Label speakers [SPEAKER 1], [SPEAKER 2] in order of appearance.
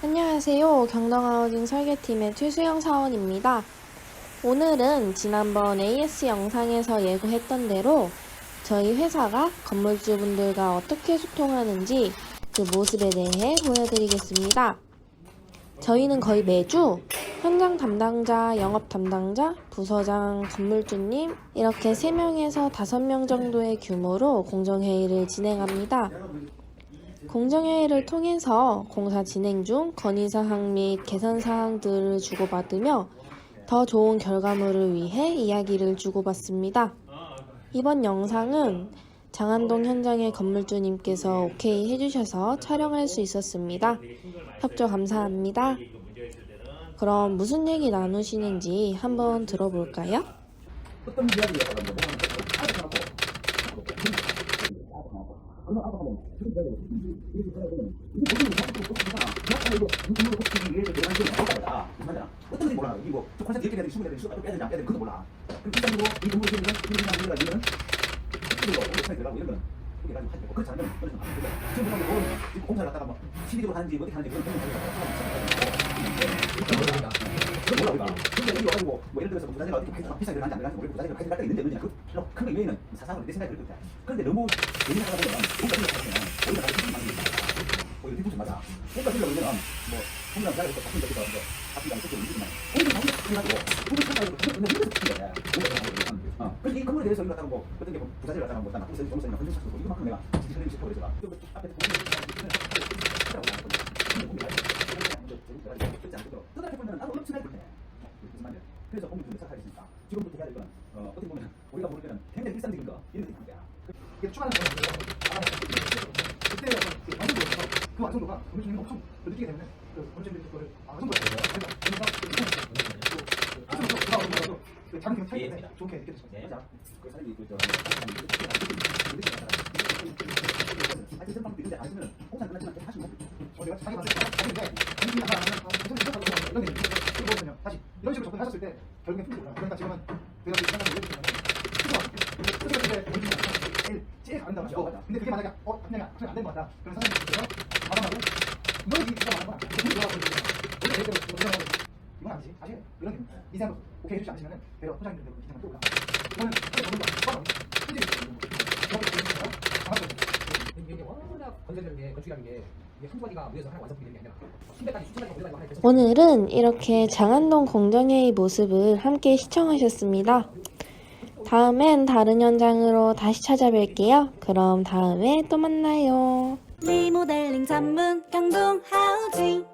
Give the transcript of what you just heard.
[SPEAKER 1] 안녕하세요. 경동하우징 설계팀의 최수영 사원입니다. 오늘은 지난번 AS 영상에서 예고했던 대로 저희 회사가 건물주분들과 어떻게 소통하는지 그 모습에 대해 보여드리겠습니다. 저희는 거의 매주 현장 담당자, 영업 담당자, 부서장, 건물주님 이렇게 3명에서 5명 정도의 규모로 공정회의를 진행합니다. 공정회의를 통해서 공사 진행 중 건의사항 및 개선사항들을 주고받으며 더 좋은 결과물을 위해 이야기를 주고받습니다. 이번 영상은 장안동 현장의 건물주님께서 오케이 해주셔서 촬영할 수 있었습니다. 협조 감사합니다. 그럼 무슨 얘기 나누시는지 한번 들어볼까요?
[SPEAKER 2] 뭐 하고 어느 아까 뭐 이렇게 하면 이게 무슨 그냥 이거 인물을 뽑기 위해서 대단한 게 나오다 무슨 말이야 어떤 건지 몰라 이거 저 콘서트 이렇게 되는 수가 되는 수가 빼야 되지 안 빼야 되는 그것도 몰라 그럼 기사님으로 이 건물을 지으면 이런 사람들이 가지면 이거 오래 들어가고 이런 거 는 이게 가지고 하지 그렇지 않으면 그래서 안 돼. 지금 보면 뭐 지금 공사를 갖다가 뭐 시비적으로 하는지 어떻게 하는지 그런 그런 그건 몰라 우리가 근데 여기 와가지고 뭐 예를 들어서 뭐 부자재가 어떻게 비싸 비싸게 하는지 안 되는지 모르고 부자재가 가져갈 때가 있는데 없는지 그 큰거 이외에는 사상으로 내 생각이 그렇거든 그런데 너무 예민하다 보면 뭔가 생각하면 오히려 나도 기분이 많이 오히려 기분이 맞아. 뭔가 들려 그러면 뭐 혼자 또 바쁜 데서 뭐 바쁜 데 있었고 움직이면 오히려 자기가 그래가지고. 오히려 생각하고 그냥 힘들어서 어 그래서 이 건물에 대해서 갖다가 뭐 어떤 게뭐 부자재를 갖다가 뭐 나쁜 세력 세력 흔들 찾고 이거만큼 내가 지금 설명이 싫고 그래서 그 앞에? 그래서 좀 생각하고 있으니까 지금부터 해야 될 거는 어, 어떻게 보면 우리가 모를 때는 굉장히 일상적인 거 이런 게 거야.
[SPEAKER 3] 이게 추가하는 그그 완성도가 건축님이 엄청 느끼기 때문에 그 그거를 아, 완성도가 그래서 그 작은 기능 차이 때문에 좋게 느껴졌습니다.
[SPEAKER 2] 맞아. 그 사람이 그 저. 아니 이런 방법이 있는데 안 쓰면 공사 끝났지만 다시 못.
[SPEAKER 3] 어, 내가 자기 만들 자기인데 건축이 하나 하면 아, 괜찮은 생각하고 이런 게 있는데 그거거든요. 다시 이런 식으로 접근하셨을 때 결국엔 틀리죠. 그러니까 지금은 내가 그 생각을 얘기해주면 틀리죠. 틀리게 때 건축이 제일 제일 가는다 맞죠? 근데 그게 만약에 어 그냥 그냥 안된 것 같다. 그럼 사장님께서 마감하고 이런 얘기가 많은 거야. 돈이 들어가고 원래 대대 아니지. 사실 이런 게이 생각 오케이 해주지 않으시면은 내가 소장님들 그 기능을 또 올까. 이거는
[SPEAKER 4] 하나의 건설
[SPEAKER 1] 오늘은 이렇게 장안동 공정회의 모습을 함께 시청하셨습니다. 다음엔 다른 현장으로 다시 찾아뵐게요. 그럼 다음에 또 만나요.
[SPEAKER 5] 리모델링 전문 경동 하우징